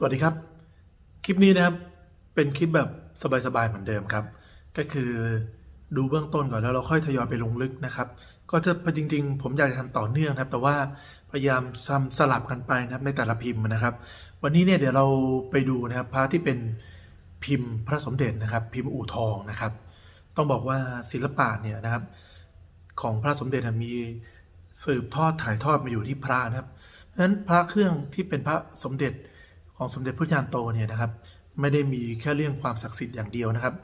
สวัสดีครับ คลิปนี้นะครับเป็นคลิปแบบสบายๆเหมือนเดิมครับ ก็คือดูเบื้องต้นก่อนแล้วเราค่อยทยอยไปลงลึกนะครับ ก็จะจริง ๆ ผมอยากจะทำต่อเนื่องนะครับ แต่ว่าพยายามทำสลับกันไปนะครับในแต่ละพิมพ์นะครับ วันนี้เนี่ยเดี๋ยวเราไปดูนะครับพระที่เป็นพิมพ์พระสมเด็จนะครับ พิมพ์อู่ทองนะครับ ต้องบอกว่าศิลปะเนี่ยนะครับ ของพระสมเด็จมีสืบทอดถ่ายทอดมาอยู่ที่พระนะครับนั้นพระเครื่องที่เป็นพระสมเด็จ ของสมเด็จพระจารย์โตเนี่ยนะครับ ไม่ได้มีแค่เรื่องความศักดิ์สิทธิ์อย่างเดียวนะครับ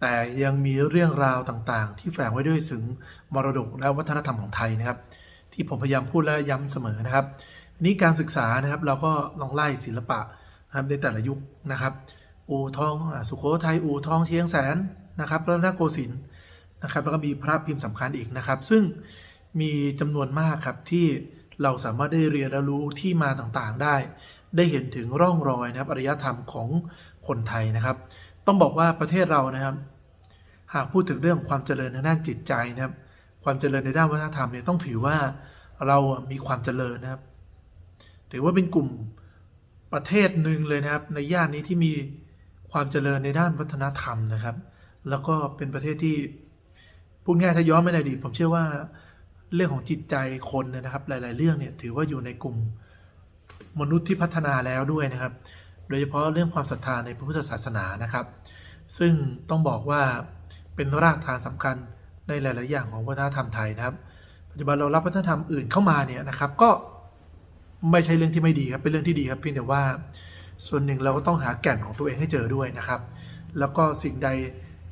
แต่ยังมีเรื่องราวต่างๆ ที่แฝงไว้ด้วยถึงมรดกและวัฒนธรรมของไทยนะครับ ที่ผมพยายามพูดและย้ำเสมอนะครับนี้การศึกษานะครับเราก็ลองไล่ศิลปะนะครับในแต่ละยุคนะครับ อู่ทองอสุโขทัยอู่ทองเชียงแสนนะครับแล้วนโกสินทร์นะครับแล้วก็มีพระพิมพ์สำคัญอีกนะครับ ซึ่งมีจำนวนมากครับที่เราสามารถได้เรียนและรู้ที่มาต่างๆได้ ได้เห็นถึงร่องรอยนะครับอารยธรรมของคนไทยนะครับ ต้องบอกว่าประเทศเรานะครับ หากพูดถึงเรื่องความเจริญในด้านจิตใจนะครับ ความเจริญในด้านวัฒนธรรมเนี่ยต้องถือว่าเรามีความเจริญนะครับ ถือว่าเป็นกลุ่มประเทศหนึ่งเลยนะครับ ในย่านนี้ที่มีความเจริญในด้านวัฒนธรรมนะครับ แล้วก็เป็นประเทศที่พูดง่ายถ้าย้อนไปในอดีตผมเชื่อว่าเรื่องของจิตใจคนนะครับ หลาย ๆ เรื่องเนี่ยถือว่าอยู่ในกลุ่ม มนุษย์ที่พัฒนาแล้วด้วยนะครับ โดยเฉพาะเรื่องความศรัทธาในพระพุทธศาสนานะครับ ซึ่งต้องบอกว่าเป็นรากฐานสำคัญในหลาย ๆ อย่างของวัฒนธรรมไทยนะครับ ปัจจุบันเรารับวัฒนธรรมอื่นเข้ามาเนี่ยนะครับก็ไม่ใช่เรื่องที่ไม่ดีครับเป็นเรื่องที่ดีครับเพียงแต่ว่าส่วนหนึ่งเราก็ต้องหาแก่นของตัวเองให้เจอด้วยนะครับ แล้วก็สิ่งใด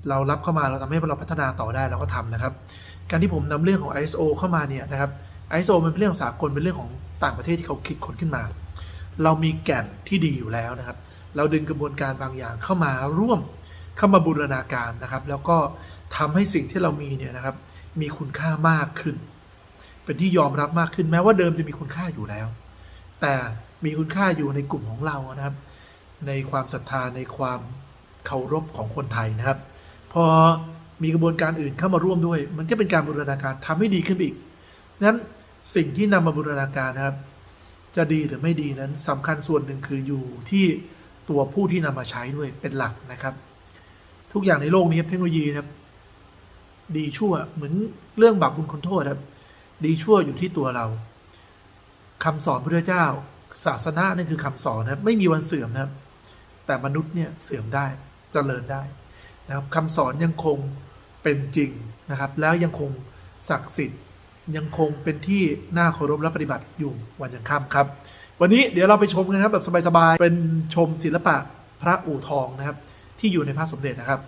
เรารับเข้ามาเราทำให้เราพัฒนาต่อได้เราก็ทำนะครับ การที่ผมนำเรื่องของ ISO เข้ามาเนี่ยนะครับ ISO มันเป็นเรื่องของสากลเป็นเรื่องของต่างประเทศที่เขาคิดค้นขึ้นมา เรามีแก่นที่ดีอยู่แล้วนะครับ เราดึงกระบวนการบางอย่างเข้ามาร่วมเข้ามาบูรณาการนะครับ แล้วก็ทำให้สิ่งที่เรามีเนี่ยนะครับ มีคุณค่ามากขึ้น เป็นที่ยอมรับมากขึ้นแม้ว่าเดิมจะมีคุณค่าอยู่แล้ว แต่มีคุณค่าอยู่ในกลุ่มของเรานะครับ ในความศรัทธาในความเคารพของคนไทยนะครับ พอมีกระบวนการอื่นเข้ามาร่วมด้วย มันก็เป็นการบูรณาการทำให้ดีขึ้นไปอีกนั้นสิ่งที่นำมาบูรณาการนะครับ จะดีหรือไม่ดีนั้นสำคัญส่วนหนึ่งคืออยู่ที่ตัวผู้ที่นำมาใช้ด้วยเป็นหลักนะครับ ทุกอย่างในโลกนี้เทคโนโลยีนะครับดีชั่วเหมือนเรื่องบาปบุญคุณโทษครับ ดีชั่วอยู่ที่ตัวเราคำสอนพระเจ้า ศาสนานั่นคือคำสอนนะครับ ไม่มีวันเสื่อมนะครับ แต่มนุษย์เนี่ยเสื่อมได้เจริญได้นะครับคำสอนยังคงเป็นจริงนะครับ แล้วยังคงศักดิ์สิทธิ์ ยังคงเป็นที่น่าเคารพและปฏิบัติอยู่วันยังค่ำครับ วันนี้เดี๋ยวเราไปชมกันครับแบบสบายๆเป็นชมศิลปะพระอู่ทองนะครับ ที่อยู่ในพระสมเด็จนะครับ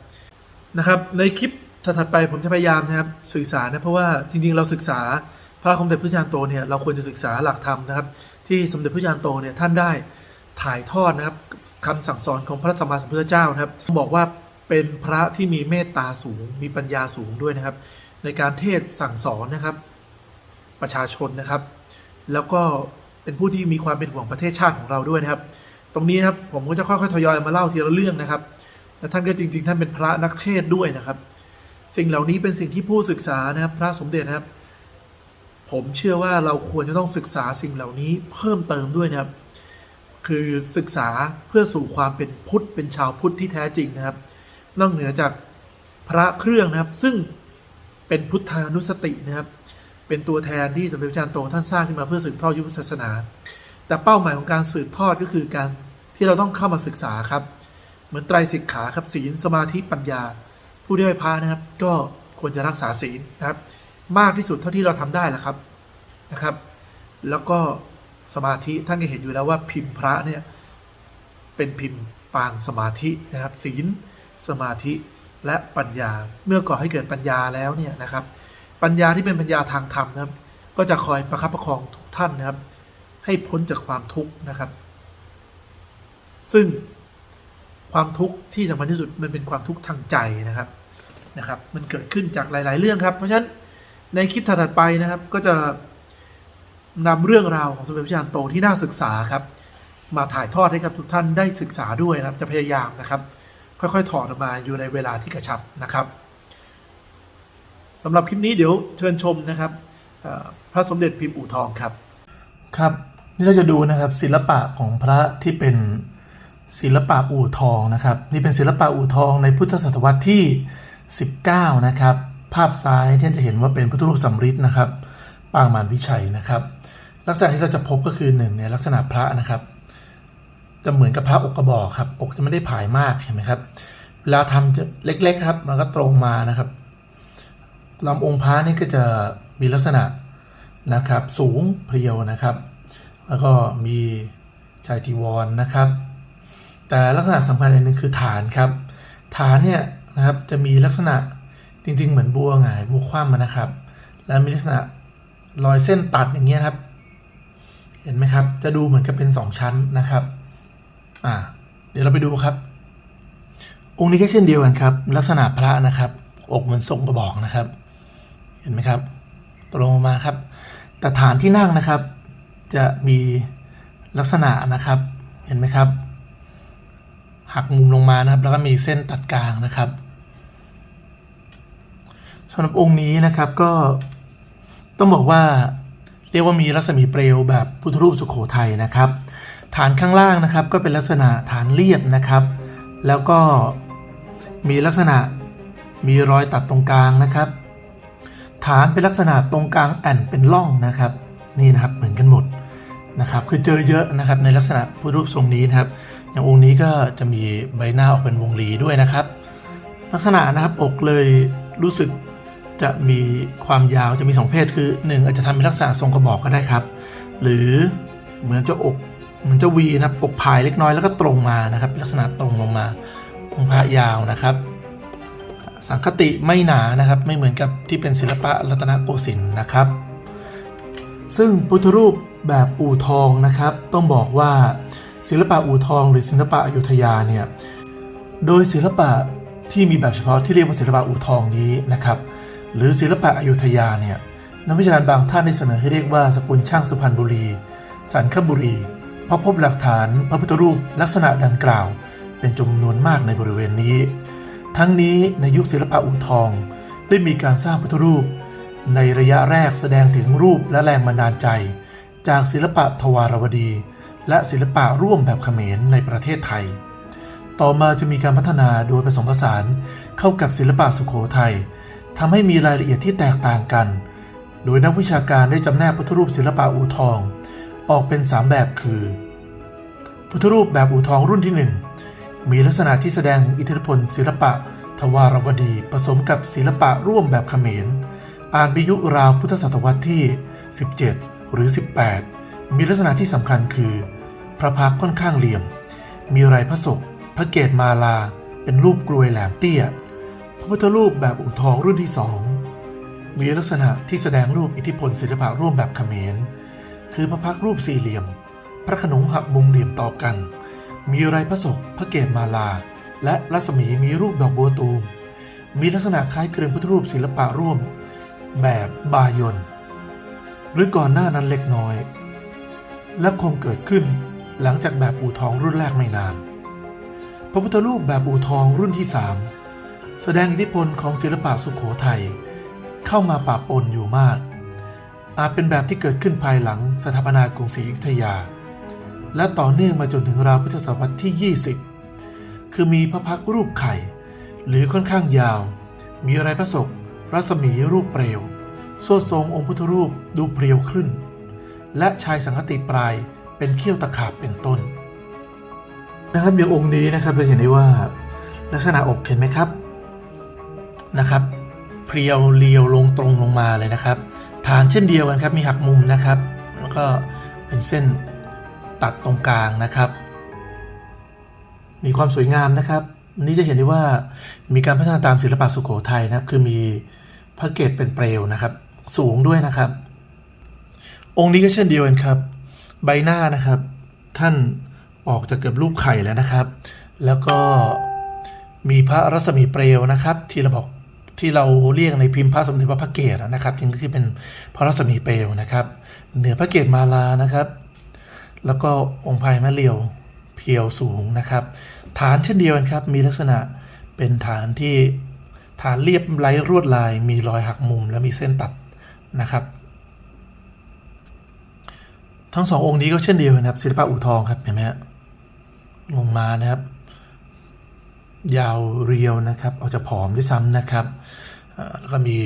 นะครับ ในคลิปถัดไปผมจะพยายามนะครับสื่อสารนะเพราะว่าจริงๆเราศึกษาพระสมเด็จพระจารย์โตเนี่ยเราควรจะศึกษาหลักธรรมนะครับ ที่สมเด็จพระจารย์โตเนี่ยท่านได้ถ่ายทอดนะครับคำสั่งสอนของพระสัมมาสัมพุทธเจ้านะครับบอกว่าเป็นพระที่มีเมตตาสูงมีปัญญาสูงด้วยนะครับ ในการเทศสั่งสอนนะครับ ประชาชนนะครับ แล้วก็เป็นผู้ที่มีความเป็นห่วงประเทศชาติของเราด้วยนะครับ ตรงนี้นะครับผมก็จะค่อยๆทยอยมาเล่าทีละเรื่องนะครับ และท่านก็จริง ๆ ท่านเป็นพระนักเทศด้วยนะครับ สิ่งเหล่านี้เป็นสิ่งที่ผู้ศึกษานะครับ พระสมเด็จนะครับ ผมเชื่อว่าเราควรจะต้องศึกษาสิ่งเหล่านี้เพิ่มเติมด้วยนะครับ คือศึกษาเพื่อสู่ความเป็นพุทธเป็นชาวพุทธที่แท้จริงนะครับ นอกเหนือจากพระเครื่องนะครับ ซึ่งเป็นพุทธานุสตินะครับ เป็นตัวแทนที่สมเด็จพระจารย์โตท่านสร้างขึ้นมาเพื่อสืบทอดยุทธศาสนา แต่เป้าหมายของการสืบทอดก็คือการที่เราต้องเข้ามาศึกษาครับ เหมือนไตรสิกขาครับศีลสมาธิปัญญา ผู้ที่ไหว้พระนะครับ ก็ควรจะรักษาศีลนะครับ มากที่สุดเท่าที่เราทำได้แหละครับนะครับ แล้วก็สมาธิท่านก็เห็นอยู่แล้วว่าพิมพ์พระเนี่ยเป็นพิมพ์ปางสมาธินะครับ ศีลสมาธิและปัญญา เมื่อก่อให้เกิดปัญญาแล้วเนี่ยนะครับ ปัญญาที่เป็นปัญญาทางธรรมนะครับ ก็จะคอยประคับประคองทุกท่านนะครับ ให้พ้นจากความทุกข์นะครับ ซึ่งความทุกข์ที่สำคัญที่สุดมันเป็นความทุกข์ทางใจนะครับนะครับ มันเกิดขึ้นจากหลาย ๆ เรื่องครับ เพราะฉะนั้นในคลิปถัดไปนะครับ ก็จะนำเรื่องราวของสมเด็จพระจารย์โตที่น่าศึกษาครับ มาถ่ายทอดให้กับทุกท่านได้ศึกษาด้วยนะครับ จะพยายามนะครับ ค่อย ๆ ถอดออกมาอยู่ในเวลาที่กระชับนะครับ สำหรับคลิปนี้เดี๋ยวเชิญชมนะครับพระสมเด็จพิมพ์อู่ทองครับ ครับนี่เราจะดูนะครับศิลปะของพระที่เป็นศิลปะอู่ทองนะครับ นี่เป็นศิลปะอู่ทองในพุทธศตวรรษที่ 19 นะครับ ภาพซ้ายที่จะเห็นว่าเป็นพุทธรูปสำริดนะครับ ปางมารวิชัยนะครับ ลักษณะที่เราจะพบก็คือหนึ่งเนี่ยลักษณะพระนะครับ จะเหมือนกับพระอกกระบอกครับ อกจะไม่ได้ผายมากเห็นไหมครับเวลาทำจะเล็กๆครับ มันก็ตรงมานะครับ ลำองค์พระนี่ก็จะมีลักษณะนะครับสูงเพรียวนะครับ แล้วก็มีชายจีวรนะครับ แต่ลักษณะสำคัญอันหนึงคือฐานครับฐานเนี่ยนะครับจะมีลักษณะจริงๆ เหมือนบัวหงายบัวคว่ำนะครับ แล้วมีลักษณะรอยเส้นตัดอย่างเงี้ยครับ เห็นไหมครับ จะดูเหมือนกับเป็นสองชั้นนะครับอ่าเดี๋ยวเราไปดูครับ องค์นี้ก็เช่นเดียวกันครับ ลักษณะพระนะครับ อกเหมือนทรงกระบอกนะครับ เห็นไหมครับ ตรงมาครับ แต่ฐานที่นั่งนะครับ จะมีลักษณะนะครับ เห็นไหมครับ หักมุมลงมานะครับ แล้วก็มีเส้นตัดกลางนะครับสำหรับองค์นี้นะครับก็ต้องบอกว่าเรียกว่ามีรัศมีเปลวแบบพุทธรูปสุขโขทัยนะครับ ฐานข้างล่างนะครับก็เป็นลักษณะฐานเรียบนะครับ แล้วก็มีลักษณะมีรอยตัดตรงกลางนะครับ ฐานเป็นลักษณะตรงกลางแอ่นเป็นร่องนะครับ นี่นะครับเหมือนกันหมดนะครับคือเจอเยอะนะครับในลักษณะพุทธรูปทรงนี้นะครับ อย่างองค์นี้ก็จะมีใบหน้าออกเป็นวงรีด้วยนะครับ ลักษณะนะครับอกเลยรู้สึกจะมีความยาวจะมีสองเพศคือหนึ่งอาจจะทำเป็นลักษณะทรงกระบอกก็ได้ครับ หรือเหมือนจะอกเหมือนจะวีนะครับอกพายเล็กน้อยแล้วก็ตรงมานะครับลักษณะตรงลงมาองพระยาวนะครับ สังคติไม่หนานะครับ ไม่เหมือนกับที่เป็นศิลปะรัตนโกสินทร์นะครับ ซึ่งพุทธรูปแบบอู่ทองนะครับ ต้องบอกว่าศิลปะอู่ทองหรือศิลปะอยุธยาเนี่ยโดยศิลปะที่มีแบบเฉพาะที่เรียกว่าศิลปะอู่ทองนี้นะครับ หรือศิลปะอยุธยาเนี่ยนักวิชาการบางท่านได้เสนอให้เรียกว่าสกุลช่างสุพรรณบุรี สันคบุรีเพราะพบหลักฐานพระพุทธรูปลักษณะดังกล่าว เป็นจำนวนมากในบริเวณนี้ ทั้งนี้ในยุคศิลปะอู่ทอง ได้มีการสร้างพุทธรูป ในระยะแรกแสดงถึงรูปและแรงบันดาลใจ จากศิลปะทวารวดี และศิลปะร่วมแบบเขมรในประเทศไทย ต่อมาจะมีการพัฒนาโดยผสมผสานเข้ากับศิลปะสุขโขทัยทำให้มีรายละเอียดที่แตกต่างกัน โดยนักวิชาการได้จำแนกพุทธรูปศิลปะอู่ทอง ออกเป็น 3 แบบคือ พุทธรูปแบบอู่ทองรุ่นที่ 1 มีลักษณะที่แสดงถึงอิทธิพลศิลปะ ทวารวดีผสมกับศิลปะร่วมแบบเขมร อ่าจมียุราวพุทธศตวรรษที่ 17 หรือ 18 มีลักษณะที่สำคัญคือ พระพักค่อนข้างเหลี่ยม มีลายพระศกพระเกศมาลา เป็นรูปกลวยแหลมเตี้ย พระพุทธรูปแบบอู่ทองรุ่นที่สองมีลักษณะที่แสดงรูปอิทธิพลศิลปะร่วมแบบเขมร คือพระพักตร์รูปสี่เหลี่ยม พระขนงหักมุมเหลี่ยมต่อกัน มีลายพระศกพระเกศมาลา และรัศมีมีรูปดอกบัวตูม มีลักษณะคล้ายเครือพุทธรูปศิลปะร่วม แบบบายนหรือก่อนหน้านั้นเล็กน้อย และคงเกิดขึ้นหลังจากแบบอู่ทองรุ่นแรกไม่นาน พระพุทธรูปแบบอู่ทองรุ่นที่3แสดงอิทธิพลของศิลปะสุขโขทัยเข้ามาปะปนอยู่มาก อาจเป็นแบบที่เกิดขึ้นภายหลังสถาปนากรุงศรีอยุธยา และต่อเนื่องมาจนถึงราวพุทธศตวรรษที่ 20 คือมีพระพักตร์รูปไข่ หรือค่อนข้างยาว มีอะไรพระศกรัศมีรูปเปลวโซ่ทรงองค์พุทธรูปดูเพรียวขึ้น และชายสังคติปลายเป็นเขี้ยวตะขาบเป็นต้น นะครับอย่างองค์นี้นะครับเราเห็นได้ว่า ลักษณะอกเห็นไหมครับนะครับเพรียวเรียวลงตรงลงมาเลยนะครับ ฐานเช่นเดียวกันครับมีหักมุมนะครับ แล้วก็เป็นเส้น ตัดตรงกลางนะครับ มีความสวยงามนะครับนนี้จะเห็นได้ว่ามีการพัฒนาตามศิลปะสุโขทัยนะครับ คือมีพระเกศเป็นเปลวนะครับ สูงด้วยนะครับ องค์นี้ก็เช่นเดียวกันครับ ใบหน้านะครับ ท่านออกจะเกือบรูปไข่แล้วนะครับ แล้วก็มีพระรัศมีเปลวนะครับ ที่เราบอกที่เราเรียกในพิมพ์พระสมเด็จพระพระเกศนะครับจริงก็คือเป็นพระรัศมีเปลวนะครับ เหนือพระเกศมาลานะครับ แล้วก็องค์พายมะเรียวเพียวสูงนะครับ ฐานเช่นเดียวกันครับ มีลักษณะเป็นฐานที่ฐานเรียบไร้รวดลาย มีรอยหักมุมและมีเส้นตัดนะครับ ทั้งสององค์นี้ก็เช่นเดียวกันครับศิลปะอู่ทองครับเห็นไหมฮะลงมานะครับ ยาวเรียวนะครับออกจะผอมด้วยซ้ำนะครับแล้วก็มี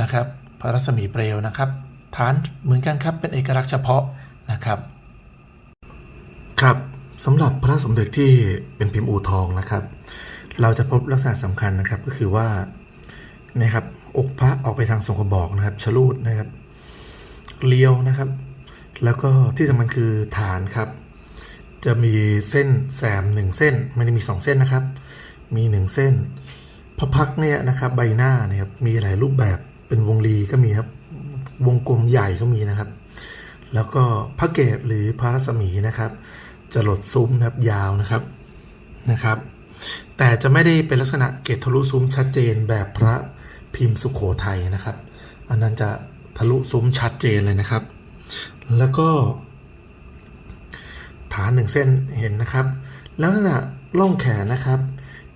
นะครับพระรัศมีเปลวนะครับ ฐานเหมือนกันครับเป็นเอกลักษณ์เฉพาะ นะครับ ครับสำหรับพระสมเด็จที่เป็นพิมพ์อูทองนะครับ เราจะพบลักษณะสำคัญนะครับก็คือว่านะครับอกพระออกไปทางทรงกระบอกนะครับชลูดนะครับเลี้ยวนะครับ แล้วก็ที่สำคัญคือฐานครับ จะมีเส้นแสมหนึ่งเส้นไม่ได้มีสองเส้นนะครับ มีหนึ่งเส้นพระพักเนี่ยนะครับใบหน้าเนี่ยครับมีหลายรูปแบบเป็นวงรีก็มีครับ วงกลมใหญ่ก็มีนะครับ แล้วก็พระเกศหรือพระรัศมีนะครับ จะหลดซุ้มนะครับยาวนะครับนะครับ แต่จะไม่ได้เป็นลักษณะเกศทะลุซุ้มชัดเจนแบบพระพิมพ์สุขโขทัยนะครับ อันนั้นจะทะลุซุ้มชัดเจนเลยนะครับ แล้วก็ ฐานหนึ่งเส้นเห็นนะครับ ลักษณะล่องแขนนะครับ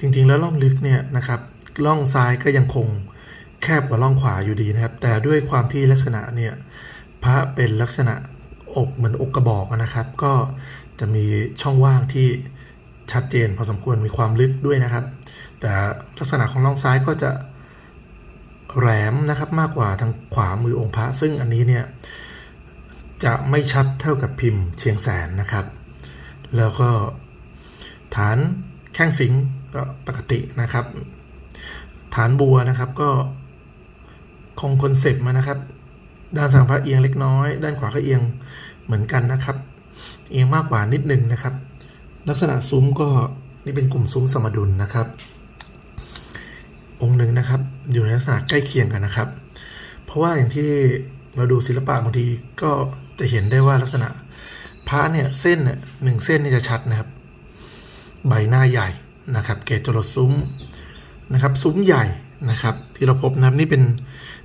จริงๆแล้วล่องลึกเนี่ยนะครับล่องซ้ายก็ยังคงแคบกว่าล่องขวาอยู่ดีนะครับ แต่ด้วยความที่ลักษณะเนี่ย พระเป็นลักษณะอกเหมือนอกกระบอกนะครับ ก็จะมีช่องว่างที่ชัดเจนพอสมควรมีความลึกด้วยนะครับ แต่ลักษณะของล่องซ้ายก็จะแหลมนะครับมากกว่าทางขวามือองค์พระ ซึ่งอันนี้เนี่ยจะไม่ชัดเท่ากับพิมพ์เชียงแสนนะครับ แล้วก็ฐานแข้งสิงก็ปกตินะครับ ฐานบัวนะครับก็คงคอนเซปต์มานะครับ ด้านซ้ายพระเอียงเล็กน้อย ด้านขวาก็เอียงเหมือนกันนะครับ เอียงมากกว่านิดนึงนะครับ ลักษณะซุ้มก็นี่เป็นกลุ่มซุ้มสมดุลนะครับ องค์หนึ่งนะครับ อยู่ในลักษณะใกล้เคียงกันนะครับ เพราะว่าอย่างที่เราดูศิลปะบางทีก็จะเห็นได้ว่าลักษณะพระเนี่ยเส้นเนี่ยหนึ่งเส้นนี่จะชัดนะครับ ใบหน้าใหญ่นะครับ เกศจรดซุ้มนะครับ ซุ้มใหญ่นะครับ ที่เราพบนะครับนี่เป็น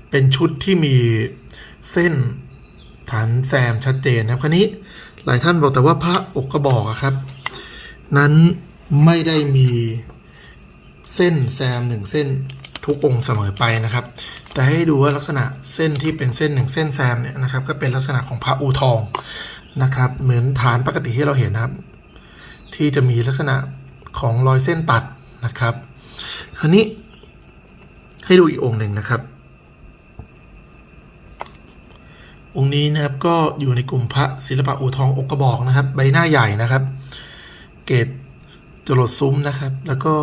เป็นชุดที่มีเส้นฐานแซมชัดเจนนะครับคราวนี้หลายท่านบอกแต่ว่าพระอกกระบอกครับ นั้นไม่ได้มีเส้นแซมหนึ่งเส้นทุกองค์เสมอไปนะครับ แต่ให้ดูว่าลักษณะเส้นที่เป็นเส้นหนึ่งเส้นแซมเนี่ยนะครับ ก็เป็นลักษณะของพระอูทองนะครับ เหมือนฐานปกติที่เราเห็นนะครับ ที่จะมีลักษณะของรอยเส้นตัดนะครับคราวนี้ให้ดูอีกองค์หนึ่งนะครับ องค์นี้นะครับก็อยู่ในกลุ่มพระศิลปะอูทองอกกระบอกนะครับ ใบหน้าใหญ่นะครับ เกตจรดซุ้มนะครับ แล้วก็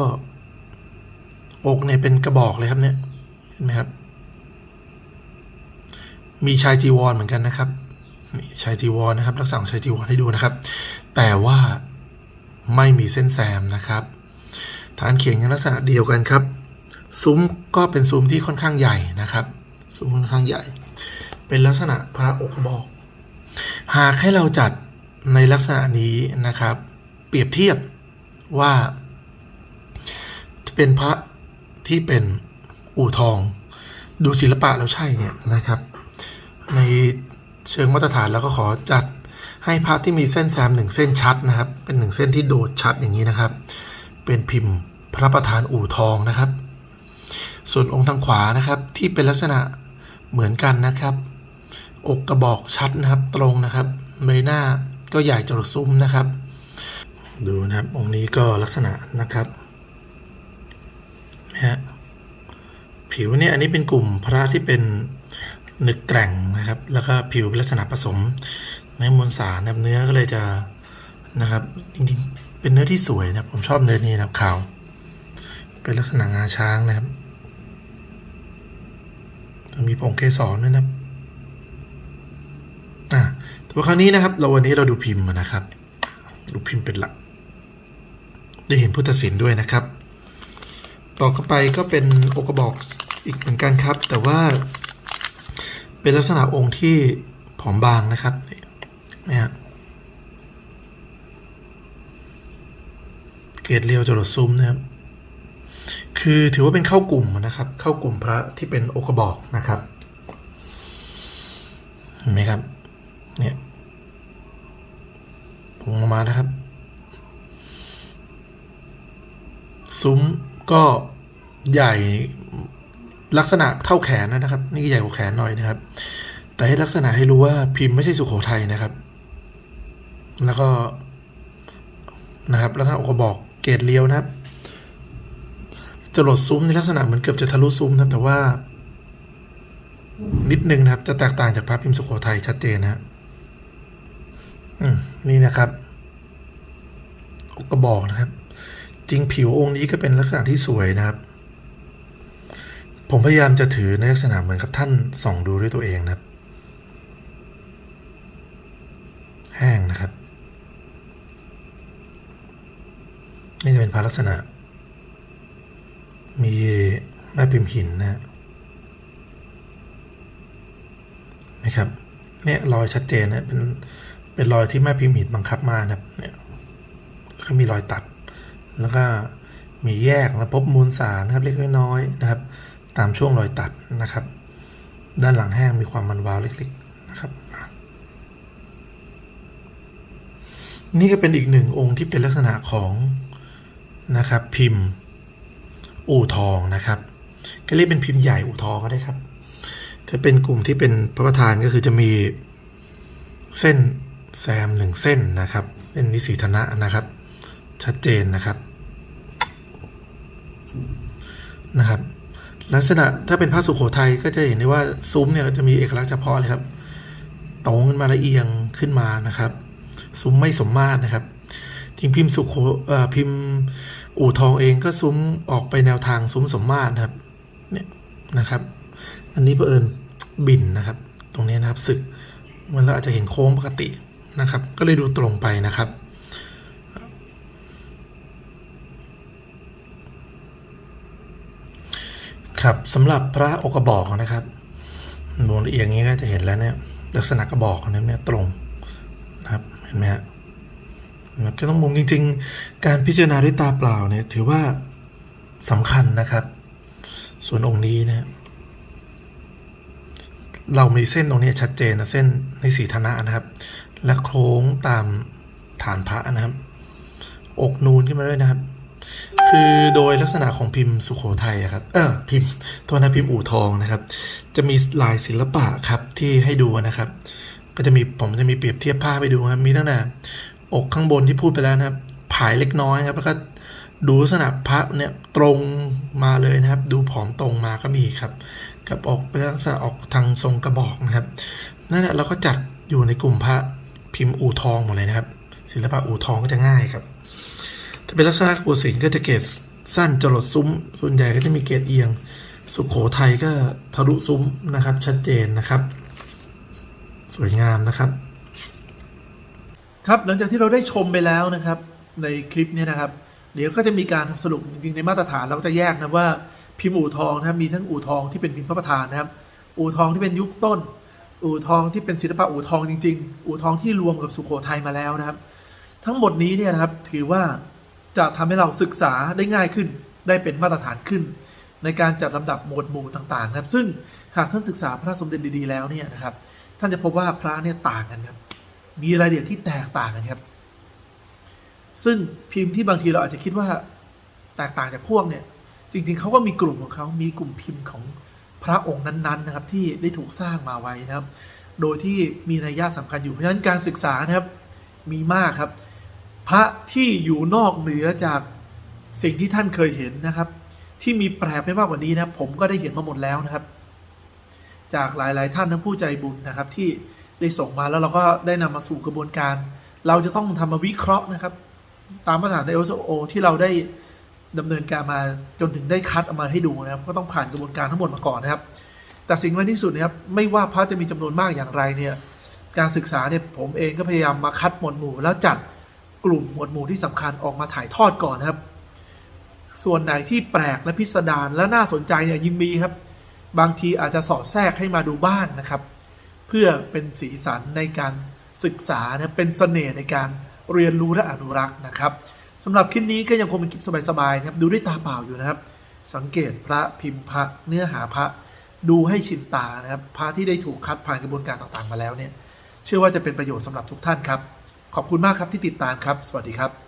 อกเนี่ยเป็นกระบอกเลยครับเนี่ยเห็นไหมครับ มีชายจีวรเหมือนกันนะครับชายจีวรนะครับลักษณะของชายจีวรให้ดูนะครับ แต่ว่าไม่มีเส้นแซมนะครับ ฐานเขียงยังลักษณะเดียวกันครับ ซุ้มก็เป็นซุ้มที่ค่อนข้างใหญ่นะครับ ซุ้มค่อนข้างใหญ่ เป็นลักษณะพระอกระบอก หากให้เราจัดในลักษณะนี้นะครับ เปรียบเทียบว่า เป็นพระที่เป็นอู่ทอง ดูศิลปะแล้วใช่เนี่ยนะครับ ในเชิงมาตรฐานแล้วก็ขอจัดให้พระที่มีเส้นแซมหนึ่งเส้นชัดนะครับ เป็นหนึ่งเส้นที่โดดชัดอย่างนี้นะครับ เป็นพิมพ์พระประธานอู่ทองนะครับ ส่วนองค์ทางขวานะครับที่เป็นลักษณะเหมือนกันนะครับ อกกระบอกชัดนะครับตรงนะครับใบหน้าก็ใหญ่จรดซุ้มนะครับ ดูนะครับองค์นี้ก็ลักษณะนะครับนะฮะผิวเนี่ยอันนี้เป็นกลุ่มพระที่เป็นหนึกแกร่งนะครับ แล้วก็ผิวเป็นลักษณะผสมไม้มวลสารนะครับเนื้อก็เลยจะนะครับจริงๆเป็นเนื้อที่สวยนะผมชอบเนื้อนี้นะครับขาวเป็นลักษณะงาช้างนะครับมีผงเกสรด้วยนะครับ ว่าคราวนี้นะครับ เราวันนี้เราดูพิมพ์นะครับ ดูพิมพ์เป็นหลัก ได้เห็นพุทธศิลป์ด้วยนะครับ ต่อเข้าไปก็เป็นอกระบอกอีกเหมือนกันครับ แต่ว่าเป็นลักษณะองค์ที่ผอมบางนะครับนี่ฮะเกรดเรียวจรดซุ้มนะครับ คือถือว่าเป็นเข้ากลุ่มนะครับ เข้ากลุ่มพระที่เป็นอกกระบอกนะครับ เห็นไหมครับ เนี่ย ผมออกมานะครับ ซุ้มก็ใหญ่ลักษณะเท่าแขนนะครับ นี่ใหญ่กว่าแขนหน่อยนะครับ แต่ให้ลักษณะให้รู้ว่าพิมพ์ไม่ใช่สุโขทัยนะครับ แล้วก็นะครับ แล้วถ้าอกระบอกเกรดเลี้ยวนะครับจรดซุ้มในลักษณะเหมือนเกือบจะทะลุซุ้มนะครับ แต่ว่า นิดนึงนะครับ จะแตกต่างจากพระพิมพ์สุโขทัยชัดเจนนะฮะอืม นี่นะครับอกกระบอกนะครับ จริงผิวองค์นี้ก็เป็นลักษณะที่สวยนะครับ ผมพยายามจะถือในลักษณะเหมือนกับท่านส่องดูด้วยตัวเองนะครับ แห้งนะครับ นี่จะเป็นพรลักษณะ มีแม่พิมพ์หินนะฮะนะครับ เนี่ยรอยชัดเจนนะเป็น เป็นรอยที่แม่พิมพ์หินบังคับมานะครับเนี่ยแล้วก็มีรอยตัด แล้วก็มีแยกและพบมูลสารนะครับเล็กน้อยๆนะครับ ตามช่วงรอยตัดนะครับ ด้านหลังแห้งมีความมันวาวเล็กๆนะครับ นี่ก็เป็นอีกหนึ่งองค์ที่เป็นลักษณะของนะครับ พิมพ์อู่ทองนะครับก็เรียกเป็นพิมพ์ใหญ่อู่ทองก็ได้ครับถ้าเป็นกลุ่มที่เป็นพระประธานก็คือจะมีเส้น แซมหนึ่งเส้นนะครับ เส้นนิสีธนะนะครับ ชัดเจนนะครับนะครับ ลักษณะถ้าเป็นพระสุโขทัยก็จะเห็นได้ว่าซุ้มเนี่ยจะมีเอกลักษณ์เฉพาะเลยครับตรงขึ้นมาละเอียงขึ้นมานะครับ ซุ้มไม่สมมาตรนะครับ จริงพิมพ์สุโขพิมพ์อู่ทองเองก็ซุ้มออกไปแนวทางซุ้มสมมาตรนะครับเนี่ยนะครับ อันนี้เผอิญบินนะครับ ตรงนี้นะครับ สึกมันเราอาจจะเห็นโค้งปกติ นะครับ ก็เลยดูตรงไปนะครับครับสำหรับพระอกกระบอกนะครับดูละเอียดอย่างนี้ก็จะเห็นแล้วเนี่ยลักษณะกระบอกของนั้เนี่ยตรงนะครับเห็นไหมฮะครับก็ต้องมุมจริง ๆ การพิจารณาด้วยตาเปล่าเนี่ยถือว่าสำคัญนะครับ ส่วนองค์นี้นะเรามีเส้นตรงนี้ชัดเจนนะเส้นในสีธนะนะครับ และโค้งตามฐานพระนะครับ อกนูนขึ้นมาด้วยนะครับ คือโดยลักษณะของพิมพ์สุโขทัยครับ เออพิมพ์โทษนะพิมพ์อู่ทองนะครับ จะมีลายศิลปะครับที่ให้ดูนะครับ ก็จะมีผมจะมีเปรียบเทียบภาพให้ดูครับ มีตั้งแต่อกข้างบนที่พูดไปแล้วนะครับผายเล็กน้อยครับ แล้วก็ดูลักษณะพระเนี่ยตรงมาเลยนะครับ ดูผอมตรงมาก็มีครับ กับออกเป็นลักษณะออกทางทรงกระบอกนะครับนั่นแหละเราก็จัดอยู่ในกลุ่มพระ พิมพ์อู่ทองหมดเลยนะครับ ศิลปะอู่ทองก็จะง่ายครับ ถ้าเป็นลักษณะกศิลป์ก็จะเกรดสั้นจรดซุ้ม ส่วนใหญ่ก็จะมีเกรดเอียง สุขโขทัยก็ทะลุซุ้มนะครับ ชัดเจนนะครับ สวยงามนะครับ ครับหลังจากที่เราได้ชมไปแล้วนะครับ ในคลิปเนี้นะครับ เดี๋ยวก็จะมีการสรุปจริงๆในมาตรฐานเราก็จะแยกนะว่าพิมพ์อู่ทองนะครับมีทั้งอู่ทองที่เป็นพิมพ์พระประธานนะครับ อู่ทองที่เป็นยุคต้น อู่ทองที่เป็นศิลปะอู่ทองจริง ๆ อู่ทองที่รวมกับสุโขทัยมาแล้วนะครับ ทั้งหมดนี้เนี่ยนะครับถือว่าจะทำให้เราศึกษาได้ง่ายขึ้น ได้เป็นมาตรฐานขึ้น ในการจัดลำดับหมวดหมู่ต่างๆ นะครับ ซึ่งหากท่านศึกษาพระสมเด็จดีๆแล้วเนี่ยนะครับ ท่านจะพบว่าพระเนี่ยต่างกันครับ มีรายละเอียดที่แตกต่างกันครับ ซึ่งพิมพ์ที่บางทีเราอาจจะคิดว่าแตกต่างจากพวกเนี่ย จริง ๆเขาก็มีกลุ่มของเขามีกลุ่มพิมพ์ของ พระองค์นั้นๆนะครับที่ได้ถูกสร้างมาไว้นะครับ โดยที่มีนัยยะสำคัญอยู่เพราะฉะนั้นการศึกษานะครับมีมากครับ พระที่อยู่นอกเหนือจากสิ่งที่ท่านเคยเห็นนะครับ ที่มีแปลกไม่มากกว่านี้นะผมก็ได้เห็นมาหมดแล้วนะครับ จากหลาย ๆ ท่านทั้งผู้ใจบุญนะครับ ที่ได้ส่งมาแล้วเราก็ได้นำมาสู่กระบวนการ เราจะต้องทำมาวิเคราะห์นะครับ ตามมาตรฐาน ISO ที่เราได้ ดำเนินการมาจนถึงได้คัดออกมาให้ดูนะครับ ก็ต้องผ่านกระบวนการทั้งหมดมาก่อนนะครับ แต่สิ่งที่ที่สุดนะครับไม่ว่าพระจะมีจำนวนมากอย่างไรเนี่ยการศึกษาเนี่ยผมเองก็พยายามมาคัดหมวดหมู่ แล้วจัดกลุ่มหมวดหมู่ที่สำคัญออกมาถ่ายทอดก่อนนะครับ ส่วนไหนที่แปลกและพิสดารและน่าสนใจเนี่ยยิ่งมีครับ บางทีอาจจะสอดแทรกให้มาดูบ้างนะครับ เพื่อเป็นสีสันในการศึกษานะเป็นเสน่ห์ในการเรียนรู้และอนุรักษ์นะครับ สำหรับคลิปนี้ก็ยังคงเป็นคลิปสบายๆนะครับดูด้วยตาเปล่าอยู่นะครับ สังเกตพระพิมพ์พระเนื้อหาพระดูให้ชินตานะครับพระที่ได้ถูกคัดผ่านกระบวนการต่างๆมาแล้วเนี่ย เชื่อว่าจะเป็นประโยชน์สำหรับทุกท่านครับ ขอบคุณมากครับที่ติดตามครับ สวัสดีครับ